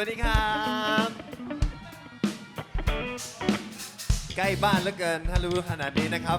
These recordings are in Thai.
วัสดีครับ ใกล้บ้านเหลือเกินถ้ารู้ขนาดนี้นะครับ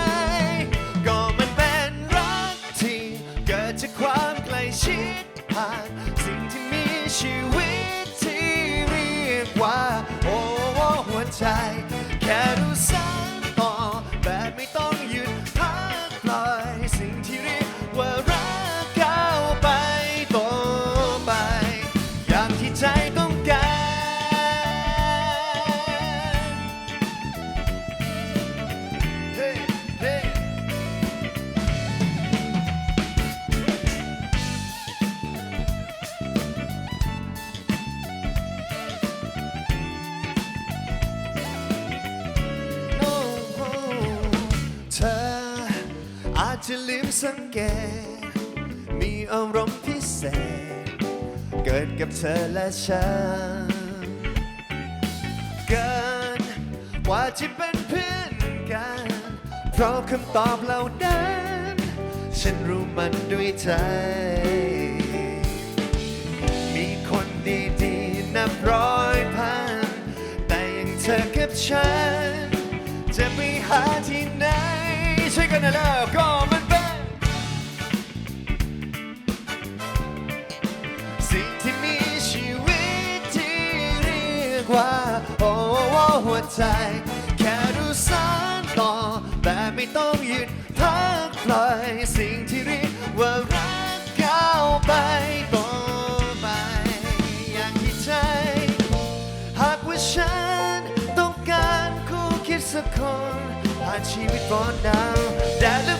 ความใกล้ชิดผ่านสิ่งที่มีชีวิตที่เรียกว่า โอ้หัวใจ แค่รู้สา สังเกต มีอารมณ์พิเศษ เกิดกับเธอและฉัน เกินกว่าจะเป็นเพื่อนกัน เพราะคำตอบเหล่านั้น ฉันรู้มันด้วยใจ มีคนดีๆนับร้อยพัน แต่ยังเธอกับฉัน จะไปหาที่ไหนช่วยกันนะแล้ ใจ แค่รู้สานต่อ แต่ไม่ต้องหยุดทักปล่อยสิ่งที่เรียกว่ารักก้าวไปต่อไป อย่างที่ใจ หากว่าฉันต้องการคู่คิดสักคนผ่านชีวิตฝนดาวแดดและ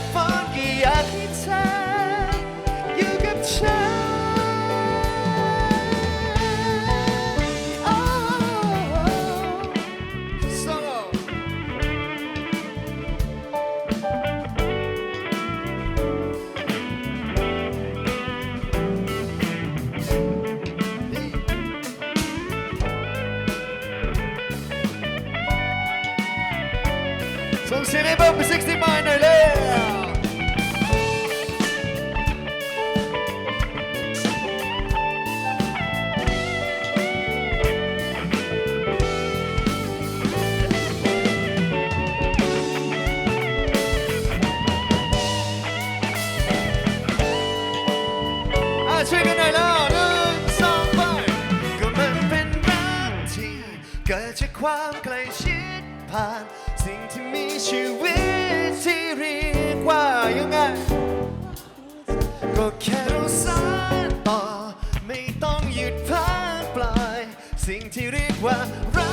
งเสียงให้เบิ้มไป60มาหน่อยเร็วอะช่วยกันหนล้วหนึ่งสองไปก็มันเป็นรักที่เกิดจากความใกล้ชิดผ่าน สิ่งที่มีชีวิตที่เรียกว่ายังไง ก็แค่เราสานต่อ ไม่ต้องหยุดพักปล่อยสิ่งที่เรียกว่ารัก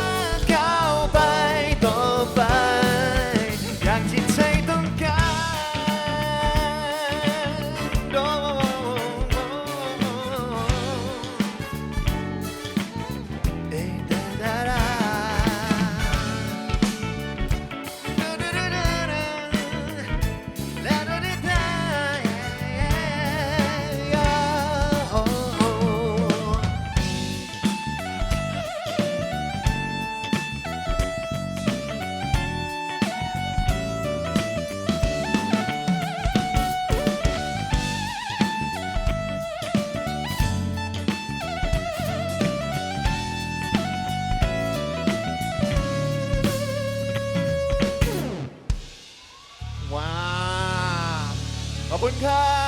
อบคุณครับ